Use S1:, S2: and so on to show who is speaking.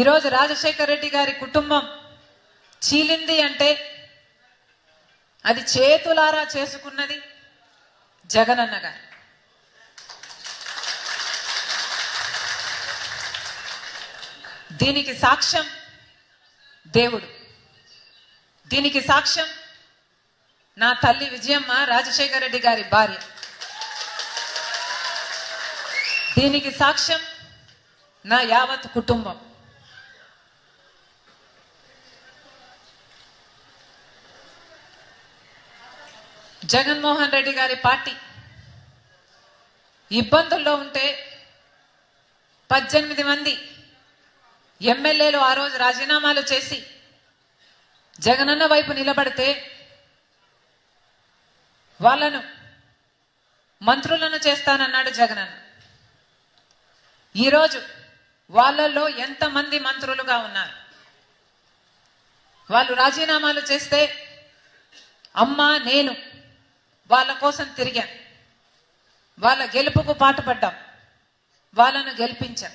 S1: ఈరోజు రాజశేఖర రెడ్డి గారి కుటుంబం చీలింది అంటే అది చేతులారా చేసుకున్నది జగనన్న గారు. దీనికి సాక్ష్యం దేవుడు. దీనికి సాక్ష్యం నా తల్లి విజయమ్మ రాజశేఖర రెడ్డి గారి భార్య. దీనికి సాక్ష్యం నా యావత్ కుటుంబం. జగన్మోహన్ రెడ్డి గారి పార్టీ ఇబ్బందుల్లో ఉంటే పద్దెనిమిది మంది ఎమ్మెల్యేలు ఆ రోజు రాజీనామాలు చేసి జగనన్న వైపు నిలబడితే వాళ్ళను మంత్రులను చేస్తానన్నాడు జగనన్న. ఈరోజు వాళ్ళల్లో ఎంతమంది మంత్రులుగా ఉన్నారు? వాళ్ళు రాజీనామాలు చేస్తే అమ్మ నేను వాళ్ళ కోసం తిరిగాం. వాళ్ళ గెలుపుకు పాటుపడ్డాం. వాళ్ళను గెలిపించాం.